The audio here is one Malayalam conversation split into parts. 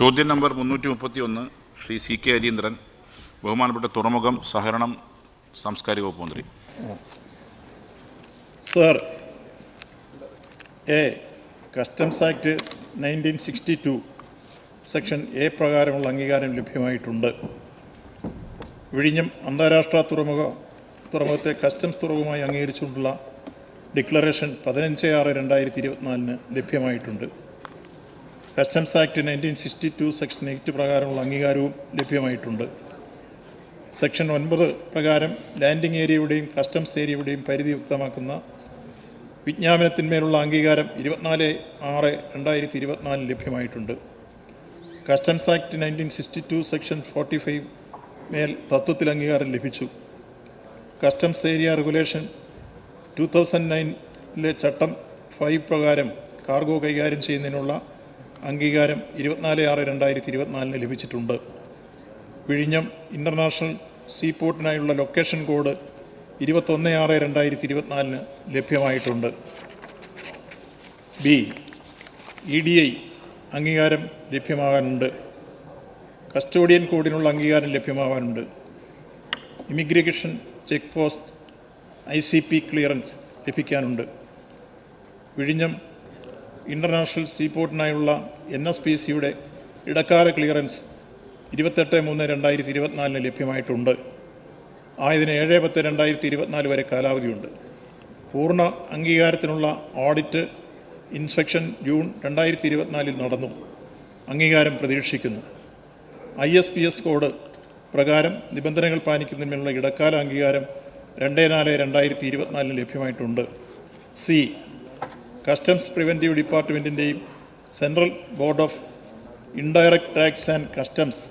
ചോദ്യം നമ്പർ മുന്നൂറ്റി മുപ്പത്തി ഒന്ന് ശ്രീ സി കെ അരീന്ദ്രൻ ബഹുമാനപ്പെട്ട തുറമുഖം സഹകരണം സാംസ്കാരിക വകുപ്പ് മന്ത്രി. Sir A customs act nineteen sixty two section A പ്രകാരമുള്ള അംഗീകാരം ലഭ്യമായിട്ടുണ്ട്. വിഴിഞ്ഞം അന്താരാഷ്ട്ര തുറമുഖ തുറമുഖത്തെ കസ്റ്റംസ് തുറമുഖമായി അംഗീകരിച്ചുകൊണ്ടുള്ള ഡിക്ലറേഷൻ പതിനഞ്ച് ആറ് രണ്ടായിരത്തി ഇരുപത്തിനാലിന് ലഭ്യമായിട്ടുണ്ട്. Customs act nineteen sixty two section eight പ്രകാരമുള്ള അംഗീകാരവും ലഭ്യമായിട്ടുണ്ട്. സെക്ഷൻ ഒൻപത് പ്രകാരം ലാൻഡിംഗ് ഏരിയയുടെയും കസ്റ്റംസ് ഏരിയയുടെയും പരിധി വ്യക്തമാക്കുന്ന വിജ്ഞാപനത്തിന്മേലുള്ള അംഗീകാരം ഇരുപത്തിനാല് ആറ് രണ്ടായിരത്തി ഇരുപത്തിനാലിൽ ലഭ്യമായിട്ടുണ്ട്. Customs act nineteen sixty two section forty five മേൽ തത്വത്തിൽ അംഗീകാരം ലഭിച്ചു. Customs area regulation two thousand നയനിലെ ചട്ടം ഫൈവ് പ്രകാരം കാർഗോ കൈകാര്യം ചെയ്യുന്നതിനുള്ള അംഗീകാരം ഇരുപത്തിനാല് ആറ് രണ്ടായിരത്തി ഇരുപത്തിനാലിന് ലഭിച്ചിട്ടുണ്ട്. വിഴിഞ്ഞം ഇന്റർനാഷണൽ സീപോർട്ടിനായുള്ള ലൊക്കേഷൻ കോഡ് ഇരുപത്തൊന്ന് ആറ് രണ്ടായിരത്തി ഇരുപത്തിനാലിന് ലഭ്യമായിട്ടുണ്ട്. ബി. ഇ ഡി ഐ അംഗീകാരം ലഭ്യമാകാനുണ്ട്. കസ്റ്റോഡിയൻ കോഡിനുള്ള അംഗീകാരം ലഭ്യമാകാനുണ്ട്. Immigration check post I C P clearance ലഭിക്കാനുണ്ട്. വിഴിഞ്ഞം ഇന്റർനാഷണൽ സീപോർട്ടിനായുള്ള എൻ എസ് പി സിയുടെ ഇടക്കാല ക്ലിയറൻസ് ഇരുപത്തെട്ട് മൂന്ന് രണ്ടായിരത്തി ഇരുപത്തിനാലിന് ലഭ്യമായിട്ടുണ്ട്. ആയതിന് ഏഴ് പത്ത് രണ്ടായിരത്തി ഇരുപത്തിനാല് വരെ കാലാവധിയുണ്ട്. പൂർണ അംഗീകാരത്തിനുള്ള ഓഡിറ്റ് ഇൻസ്പെക്ഷൻ ജൂൺ രണ്ടായിരത്തി ഇരുപത്തിനാലിൽ നടന്നു. അംഗീകാരം പ്രതീക്ഷിക്കുന്നു. I S P S code പ്രകാരം നിബന്ധനകൾ പാലിക്കുന്നതിനുള്ള ഇടക്കാല അംഗീകാരം രണ്ട് നാല് രണ്ടായിരത്തി ഇരുപത്തിനാലിന് ലഭ്യമായിട്ടുണ്ട്. C. Customs preventive ഡിപ്പാർട്ട്മെന്റിന്റെയും central board of indirect tax and customs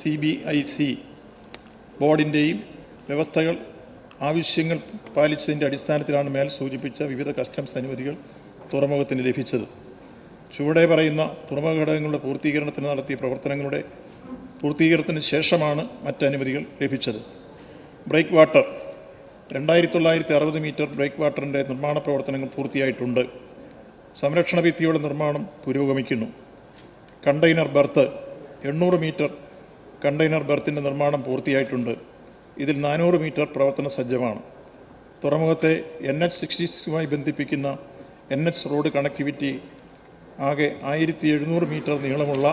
C B I C ബോർഡിന്റെയും വ്യവസ്ഥകൾ ആവശ്യങ്ങൾ പാലിച്ചതിന്റെ അടിസ്ഥാനത്തിലാണ് മേൽ സൂചിപ്പിച്ച വിവിധ കസ്റ്റംസ് അനുമതികൾ തുറമുഖത്തിന് ലഭിച്ചത്. ചുവടെ പറയുന്ന തുറമുഖ ഘടകങ്ങളുടെ പൂർത്തീകരണത്തിന് നടത്തിയ പ്രവർത്തനങ്ങളുടെ പൂർത്തീകരണത്തിന് ശേഷമാണ് മറ്റ് അനുമതികൾ ലഭിച്ചത്. ബ്രേക്ക് വാട്ടർ രണ്ടായിരത്തി തൊള്ളായിരത്തി അറുപത് മീറ്റർ ബ്രേക്ക് വാട്ടറിന്റെ നിർമ്മാണ പ്രവർത്തനങ്ങൾ പൂർത്തിയായിട്ടുണ്ട്. സംരക്ഷണ ഭിത്തിയുടെ നിർമ്മാണം പുരോഗമിക്കുന്നു. കണ്ടെയ്നർ ബർത്ത് എണ്ണൂറ് മീറ്റർ കണ്ടെയ്നർ ബർത്തിന്റെ നിർമ്മാണം പൂർത്തിയായിട്ടുണ്ട്. ഇതിൽ നാനൂറ് മീറ്റർ പ്രവർത്തന സജ്ജമാണ്. തുറമുഖത്തെ എൻ എച്ച് സിക്സ്റ്റി സിക്സുമായി ബന്ധിപ്പിക്കുന്ന എൻ എച്ച് റോഡ് കണക്ടിവിറ്റി ആകെ ആയിരത്തി എഴുന്നൂറ് മീറ്റർ നീളമുള്ള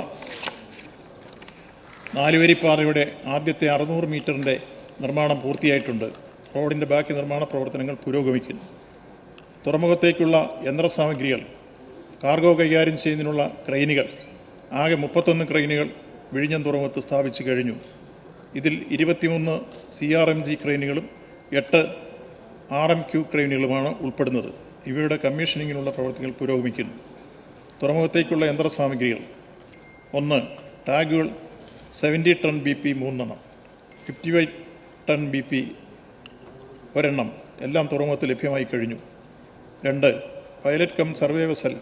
നാലുവരിപ്പാറയുടെ ആദ്യത്തെ അറുന്നൂറ് മീറ്ററിന്റെ നിർമ്മാണം പൂർത്തിയായിട്ടുണ്ട്. റോഡിന്റെ ബാക്കി നിർമ്മാണ പ്രവർത്തനങ്ങൾ പുരോഗമിക്കുന്നു. തുറമുഖത്തേക്കുള്ള യന്ത്രസാമഗ്രികൾ കാർഗോ കൈകാര്യം ചെയ്യുന്നതിനുള്ള ക്രെയിനുകൾ ആകെ മുപ്പത്തൊന്ന് ക്രെയിനുകൾ വിഴിഞ്ഞം തുറമുഖത്ത് സ്ഥാപിച്ചു കഴിഞ്ഞു. ഇതിൽ ഇരുപത്തിമൂന്ന് സി ആർ എം ജി ക്രെയിനുകളും എട്ട് ആർ എം ക്യു ക്രെയിനുകളുമാണ് ഉൾപ്പെടുന്നത്. ഇവയുടെ കമ്മീഷനിങ്ങിനുള്ള പ്രവർത്തനങ്ങൾ പുരോഗമിക്കുന്നു. തുറമുഖത്തേക്കുള്ള യന്ത്രസാമഗ്രികൾ ഒന്ന് ടാഗുകൾ സെവന്റി ടൺ ബി പി മൂന്നെണ്ണം fifty five ton B P ഒരെണ്ണം എല്ലാം തുറമുഖത്ത് ലഭ്യമായി കഴിഞ്ഞു. രണ്ട് pilot cum survey vessel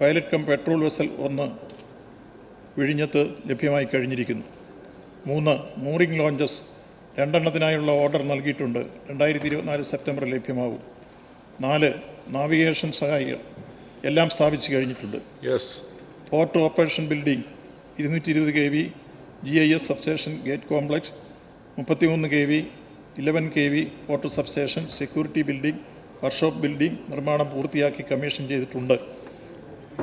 pilot cum patrol vessel ഒന്ന് വിഴിഞ്ഞത്ത് ലഭ്യമായി കഴിഞ്ഞിരിക്കുന്നു. മൂന്ന് മൂറിംഗ് ലോഞ്ചസ് രണ്ടെണ്ണത്തിനായുള്ള ഓർഡർ നൽകിയിട്ടുണ്ട്. രണ്ടായിരത്തി ഇരുപത്തിനാല് സെപ്റ്റംബറിൽ ലഭ്യമാകും നാല് നാവിഗേഷൻ സഹായികൾ എല്ലാം സ്ഥാപിച്ചു കഴിഞ്ഞിട്ടുണ്ട്. യെസ് പോർട്ട് ഓപ്പറേഷൻ ബിൽഡിംഗ് ഇരുന്നൂറ്റി ഇരുപത് K V G I S substation gate complex മുപ്പത്തിമൂന്ന് K V eleven K V water substation security building workshop building നിർമ്മാണം പൂർത്തിയാക്കി കമ്മീഷൻ ചെയ്തിട്ടുണ്ട്.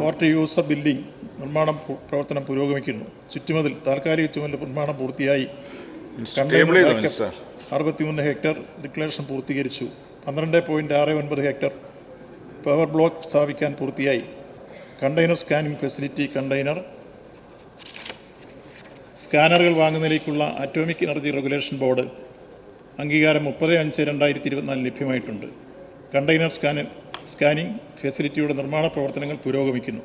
വാട്ടർ യൂസർ ബിൽഡിംഗ് നിർമ്മാണം പ്രവർത്തനം പുരോഗമിക്കുന്നു. ചുറ്റുമതിൽ താൽക്കാലിക ചുമതല നിർമ്മാണം പൂർത്തിയായി. അറുപത്തിമൂന്ന് ഹെക്ടർ ഡിക്ലറേഷൻ പൂർത്തീകരിച്ചു. പന്ത്രണ്ട് പോയിന്റ് ആറ് ഒൻപത് ഹെക്ടർ പവർ ബ്ലോക്ക് സ്ഥാപിക്കാൻ പൂർത്തിയായി. Container scanning facility container. സ്കാനറുകൾ വാങ്ങുന്നതിലേക്കുള്ള അറ്റോമിക് എനർജി റെഗുലേഷൻ ബോർഡ്. അംഗീകാരം മുപ്പത് അഞ്ച് രണ്ടായിരത്തി ഇരുപത്തിനാലിൽ ലഭ്യമായിട്ടുണ്ട്. കണ്ടെയ്നർ സ്കാന സ്കാനിംഗ് ഫെസിലിറ്റിയുടെ നിർമ്മാണ പ്രവർത്തനങ്ങൾ പുരോഗമിക്കുന്നു.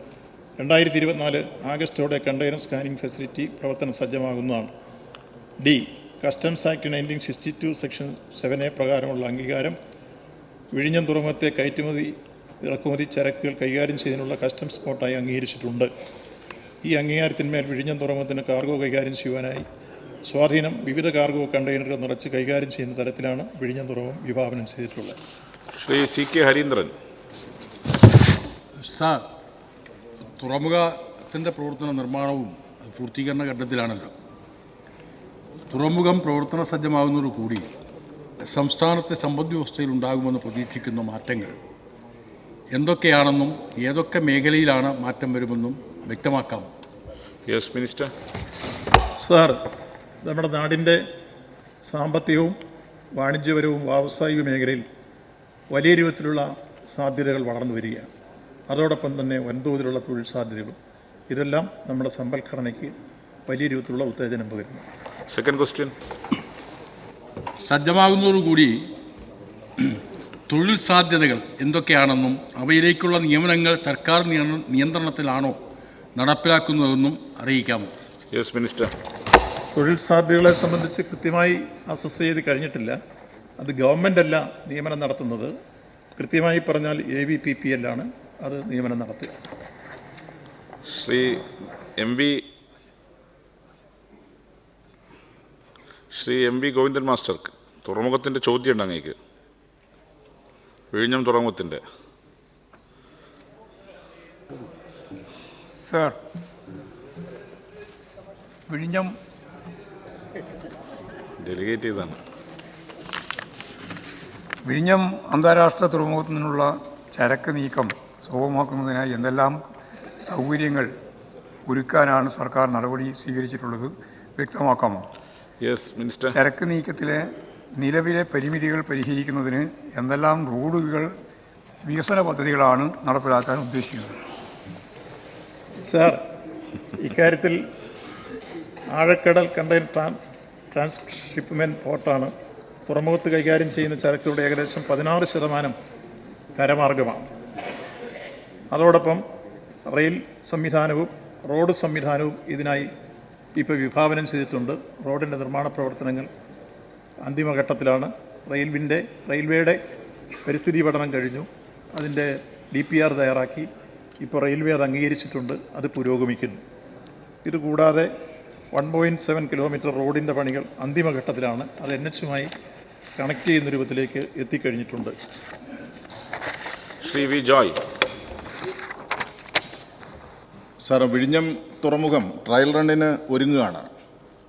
രണ്ടായിരത്തി ഇരുപത്തിനാല് ആഗസ്റ്റോടെ കണ്ടെയ്നർ സ്കാനിംഗ് ഫെസിലിറ്റി പ്രവർത്തന സജ്ജമാകുന്നതാണ്. D customs act nineteen sixty two section seven A പ്രകാരമുള്ള അംഗീകാരം വിഴിഞ്ഞം തുറമുഖത്തെ കയറ്റുമതി ഇറക്കുമതി ചരക്കുകൾ കൈകാര്യം ചെയ്യുന്നതിനുള്ള കസ്റ്റംസ് സ്പോട്ടായി അംഗീകരിച്ചിട്ടുണ്ട്. ഈ അംഗീകാരത്തിന്മേൽ വിഴിഞ്ഞം തുറമുഖത്തിന് കാർഗോ കൈകാര്യം ചെയ്യുവാനായി സ്വാധീനം വിവിധ കാർഗോ കണ്ടെയ്നറുകൾ നിറച്ച് കൈകാര്യം ചെയ്യുന്ന തരത്തിലാണ് വിഴിഞ്ഞം തുറവും വിഭാവനം ചെയ്തിട്ടുള്ളത്. Shri C K Harindran. Sir തുറമുഖത്തിന്റെ പ്രവർത്തന നിർമ്മാണവും പൂർത്തീകരണ ഘട്ടത്തിലാണല്ലോ. തുറമുഖം പ്രവർത്തന സജ്ജമാകുന്നതോടുകൂടി സംസ്ഥാനത്തെ സമ്പദ് വ്യവസ്ഥയിൽ ഉണ്ടാകുമെന്ന് പ്രതീക്ഷിക്കുന്ന മാറ്റങ്ങൾ എന്തൊക്കെയാണെന്നും ഏതൊക്കെ മേഖലയിലാണ് മാറ്റം വരുമെന്നും വ്യക്തമാക്കാമോ യെസ് മിനിസ്റ്റർ സാർ നമ്മുടെ നാടിന്റെ സാമ്പത്തികവും വാണിജ്യപരവും വ്യാവസായിക മേഖലയിൽ വലിയ രൂപത്തിലുള്ള സാധ്യതകൾ വളർന്നു വരികയാണ്. അതോടൊപ്പം തന്നെ വൻതോതിലുള്ള തൊഴിൽ സാധ്യതകളും. ഇതെല്ലാം നമ്മുടെ സമ്പൽഘടനയ്ക്ക് വലിയ രൂപത്തിലുള്ള ഉത്തേജനം പകരുന്നു. സെക്കൻഡ് ക്വസ്റ്റ്യൻ സജ്ജമാകുന്നതോടുകൂടി തൊഴിൽ സാധ്യതകൾ എന്തൊക്കെയാണെന്നും അവയിലേക്കുള്ള നിയമനങ്ങൾ സർക്കാർ നിയ- നിയന്ത്രണത്തിലാണോ നടപ്പിലാക്കുന്നതെന്നും അറിയിക്കാമോ? യെസ് മിനിസ്റ്റർ തൊഴിൽ സാധ്യതകളെ സംബന്ധിച്ച് കൃത്യമായി അസസ് ചെയ്ത് കഴിഞ്ഞിട്ടില്ല. അത് ഗവൺമെന്റ് അല്ല നിയമനം നടത്തുന്നത്. കൃത്യമായി പറഞ്ഞാൽ എ വി പി പി എല്ലാണ് അത് നിയമനം നടത്തുക. Shri M V Shri M V Govindan മാസ്റ്റർക്ക് തുറമുഖത്തിന്റെ ചോദ്യമുണ്ട് അങ്ങേക്ക്. വിഴിഞ്ഞം തുറമുഖത്തിന്റെ സാർ വിഴിഞ്ഞം ഡെലിഗേറ്റ് ചെയ്താണ് വിഴിഞ്ഞം അന്താരാഷ്ട്ര തുറമുഖത്തു നിന്നുള്ള ചരക്ക് നീക്കം സുഗമമാക്കുന്നതിനായി എന്തെല്ലാം സൗകര്യങ്ങൾ ഒരുക്കാനാണ് സർക്കാർ നടപടി സ്വീകരിച്ചിട്ടുള്ളത് വ്യക്തമാക്കാമോ? യെസ് മിനിസ്റ്റർ ചരക്ക് നീക്കത്തിലെ നിലവിലെ പരിമിതികൾ പരിഹരിക്കുന്നതിന് എന്തെല്ലാം റോഡുകൾ വികസന പദ്ധതികളാണ് നടപ്പിലാക്കാൻ ഉദ്ദേശിക്കുന്നത്? സാർ ഇക്കാര്യത്തിൽ ആഴക്കടൽ കണ്ടെയ്നർ ട്രാൻ ട്രാൻസ്ഷിപ്മെന്റ് പോർട്ടാണ് തുറമുഖത്ത് കൈകാര്യം ചെയ്യുന്ന ചരക്കുകളുടെ ഏകദേശം പതിനാറ് ശതമാനം കരമാർഗമാണ്. അതോടൊപ്പം റെയിൽ സംവിധാനവും റോഡ് സംവിധാനവും ഇതിനായി ഇപ്പോൾ വിഭാവനം ചെയ്തിട്ടുണ്ട്. റോഡിന്റെ നിർമ്മാണ പ്രവർത്തനങ്ങൾ അന്തിമഘട്ടത്തിലാണ് റെയിൽവിന്റെ റെയിൽവേയുടെ പരിസ്ഥിതി പഠനം കഴിഞ്ഞു. അതിന്റെ ഡി പി ആർ തയ്യാറാക്കി. ഇപ്പോൾ റെയിൽവേ അത് അംഗീകരിച്ചിട്ടുണ്ട്. അത് പുരോഗമിക്കുന്നു. ഇതുകൂടാതെ വൺ പോയിന്റ് സെവൻ കിലോമീറ്റർ റോഡിന്റെ പണികൾ അന്തിമഘട്ടത്തിലാണ് അത് എൻ എച്ചുമായി കണക്ട് ചെയ്യുന്ന രൂപത്തിലേക്ക് എത്തിക്കഴിഞ്ഞിട്ടുണ്ട്. ശ്രീ വി ജോയ്. സാർ വിഴിഞ്ഞം തുറമുഖം ട്രയൽ റണ്ണിന് ഒരുങ്ങുകയാണ്.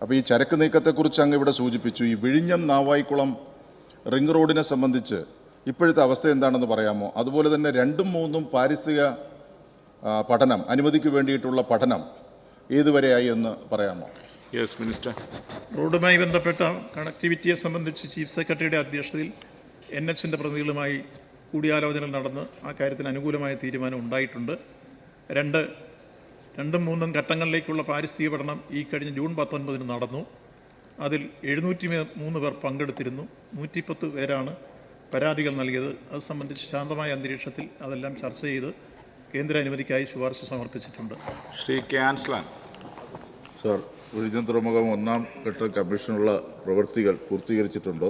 അപ്പോൾ ഈ ചരക്ക് നീക്കത്തെക്കുറിച്ച് അങ്ങ് ഇവിടെ സൂചിപ്പിച്ചു. ഈ വിഴിഞ്ഞം നാവായിക്കുളം റിംഗ് റോഡിനെ സംബന്ധിച്ച് ഇപ്പോഴത്തെ അവസ്ഥ എന്താണെന്ന് പറയാമോ? അതുപോലെ തന്നെ രണ്ടും മൂന്നും പാരിസ്ഥിതിക പഠനം അനുമതിക്ക് വേണ്ടിയിട്ടുള്ള പഠനം ഏതുവരെയായി എന്ന് പറയാമോ? യെസ് മിനിസ്റ്റർ റോഡുമായി ബന്ധപ്പെട്ട കണക്ടിവിറ്റിയെ സംബന്ധിച്ച് ചീഫ് സെക്രട്ടറിയുടെ അധ്യക്ഷതയിൽ എൻ എച്ചിന്റെ പ്രതിനിധികളുമായി കൂടിയാലോചന നടന്ന് ആ കാര്യത്തിന് അനുകൂലമായ തീരുമാനം ഉണ്ടായിട്ടുണ്ട്. രണ്ട് രണ്ടും മൂന്നും ഘട്ടങ്ങളിലേക്കുള്ള പാരിസ്ഥിതിക പഠനം ഈ കഴിഞ്ഞ ജൂൺ പത്തൊൻപതിന് നടന്നു. അതിൽ എഴുന്നൂറ്റി മൂന്ന് പേർ പങ്കെടുത്തിരുന്നു. നൂറ്റിപ്പത്ത് പേരാണ് പരാതികൾ നൽകിയത്. അത് സംബന്ധിച്ച് ശാന്തമായ അന്തരീക്ഷത്തിൽ അതെല്ലാം ചർച്ച ചെയ്ത് കേന്ദ്ര അനുമതിക്കായി ശുപാർശ സമർപ്പിച്ചിട്ടുണ്ട്. ശ്രീ കെ ആൻസ്ലാൻ. സാർ വിഴിഞ്ഞം തുറമുഖം ഒന്നാം ഘട്ട കമ്മീഷനുള്ള പ്രവൃത്തികൾ പൂർത്തീകരിച്ചിട്ടുണ്ടോ?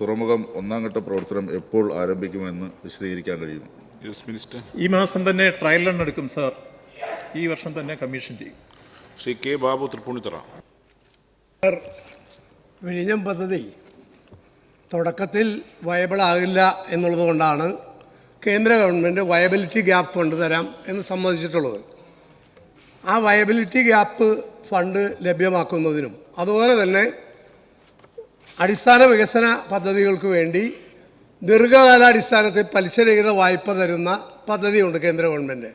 തുറമുഖം ഒന്നാം ഘട്ട പ്രവർത്തനം എപ്പോൾ ആരംഭിക്കുമെന്ന് വിശദീകരിക്കാൻ കഴിയുമോ? യെസ് മിനിസ്റ്റർ ഈ മാസം തന്നെ ട്രയൽ റൺ എടുക്കും സാർ ഈ വർഷം തന്നെ കമ്മീഷൻ ചെയ്യും. ശ്രീ കെ ബാബു തൃപ്പൂണിത്തറ. വിഴിഞ്ഞം പദ്ധതി തുടക്കത്തിൽ വയബിൾ ആകില്ല എന്നുള്ളത് കൊണ്ടാണ് കേന്ദ്ര ഗവൺമെന്റ് വയബിലിറ്റി ഗ്യാപ്പ് ഫണ്ട് തരാം എന്ന് സമ്മതിച്ചിട്ടുള്ളത്. ആ വയബിലിറ്റി ഗ്യാപ്പ് ഫണ്ട് ലഭ്യമാക്കുന്നതിനും അതുപോലെ തന്നെ അടിസ്ഥാന വികസന പദ്ധതികൾക്ക് വേണ്ടി ദീർഘകാലാടിസ്ഥാനത്തിൽ പലിശരഹിത വായ്പ തരുന്ന പദ്ധതിയുണ്ട് കേന്ദ്ര ഗവൺമെന്റ്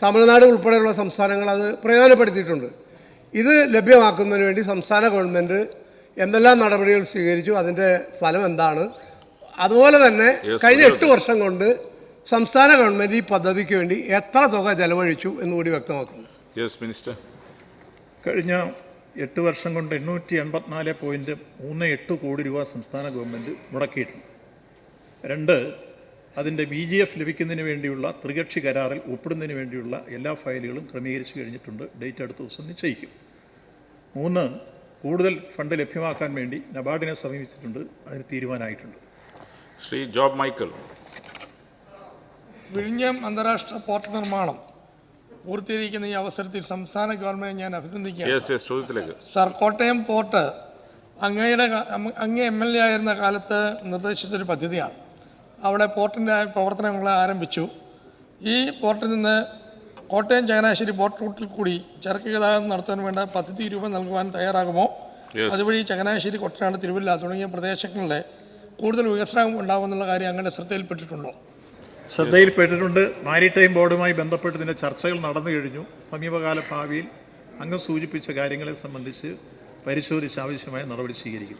തമിഴ്നാട് ഉൾപ്പെടെയുള്ള സംസ്ഥാനങ്ങൾ അത് പ്രയോജനപ്പെടുത്തിയിട്ടുണ്ട്. ഇത് ലഭ്യമാക്കുന്നതിന് വേണ്ടി സംസ്ഥാന ഗവൺമെന്റ് എന്തെല്ലാം നടപടികൾ സ്വീകരിച്ചു അതിന്റെ ഫലം എന്താണ്? അതുപോലെ തന്നെ കഴിഞ്ഞ. എട്ട് വർഷം കൊണ്ട് സംസ്ഥാന ഗവൺമെന്റ് ഈ പദ്ധതിക്ക് വേണ്ടി എത്ര തുക ചെലവഴിച്ചു എന്നുകൂടി വ്യക്തമാക്കുന്നു. യെസ് മിനിസ്റ്റർ കഴിഞ്ഞ എട്ട് വർഷം കൊണ്ട് എണ്ണൂറ്റി എൺപത്തിനാല് പോയിന്റ് മൂന്ന് എട്ട് കോടി രൂപ സംസ്ഥാന ഗവൺമെന്റ് മുടക്കിയിട്ടുണ്ട്. രണ്ട് അതിന്റെ ബി ജി എഫ് ലഭിക്കുന്നതിന് വേണ്ടിയുള്ള ത്രികക്ഷി കരാറിൽ ഒപ്പിടുന്നതിന് വേണ്ടിയുള്ള എല്ലാ ഫയലുകളും ക്രമീകരിച്ചു കഴിഞ്ഞിട്ടുണ്ട്. ഡേറ്റ് അടുത്ത ദിവസം നിശ്ചയിക്കും. മൂന്ന് കൂടുതൽ ഫണ്ട് ലഭ്യമാക്കാൻ വേണ്ടി നബാർഡിനെ സമീപിച്ചിട്ടുണ്ട്. അതിന് തീരുമാനമായിട്ടുണ്ട്. ശ്രീ ജോബ് മൈക്കിൾ. വിഴിഞ്ഞം അന്താരാഷ്ട്ര പോർട്ട് നിർമ്മാണം. പൂർത്തീകരിക്കുന്ന ഈ അവസരത്തിൽ സംസ്ഥാന ഗവൺമെന്റ് ഞാൻ അഭിനന്ദിക്കുകയാണ്. ചോദ്യത്തിലേക്ക്. സർ കോട്ടയം പോർട്ട് അങ്ങയുടെ അങ്ങേ എം എൽ എ ആയിരുന്ന കാലത്ത് നിർദ്ദേശിച്ചൊരു പദ്ധതിയാണ്. അവിടെ പോർട്ടിന്റെ പ്രവർത്തനങ്ങൾ ആരംഭിച്ചു. ഈ പോർട്ടിൽ നിന്ന് കോട്ടയം ചങ്ങനാശ്ശേരി പോർട്ട് റൂട്ടിൽ കൂടി ചരക്ക് ഗതാഗതം നടത്താൻ വേണ്ട പദ്ധതി രൂപം നൽകുവാൻ തയ്യാറാകുമോ? അതുവഴി ചങ്ങനാശ്ശേരി കൊട്ടനാട് തിരുവല്ല തുടങ്ങിയ പ്രദേശങ്ങളിലെ കൂടുതൽ വികസനം ഉണ്ടാകുമെന്നുള്ള കാര്യം അങ്ങനെ ശ്രദ്ധയിൽപ്പെട്ടിട്ടുണ്ടോ? ശ്രദ്ധയിൽപ്പെട്ടിട്ടുണ്ട്. മാരിടൈം ബോർഡുമായി ബന്ധപ്പെട്ട് ഇതിന്റെ ചർച്ചകൾ നടന്നു കഴിഞ്ഞു. സമീപകാല ഭാവിയിൽ അങ്ങ് സൂചിപ്പിച്ച കാര്യങ്ങളെ സംബന്ധിച്ച് പരിശോധിച്ച് ആവശ്യമായ നടപടി സ്വീകരിക്കും.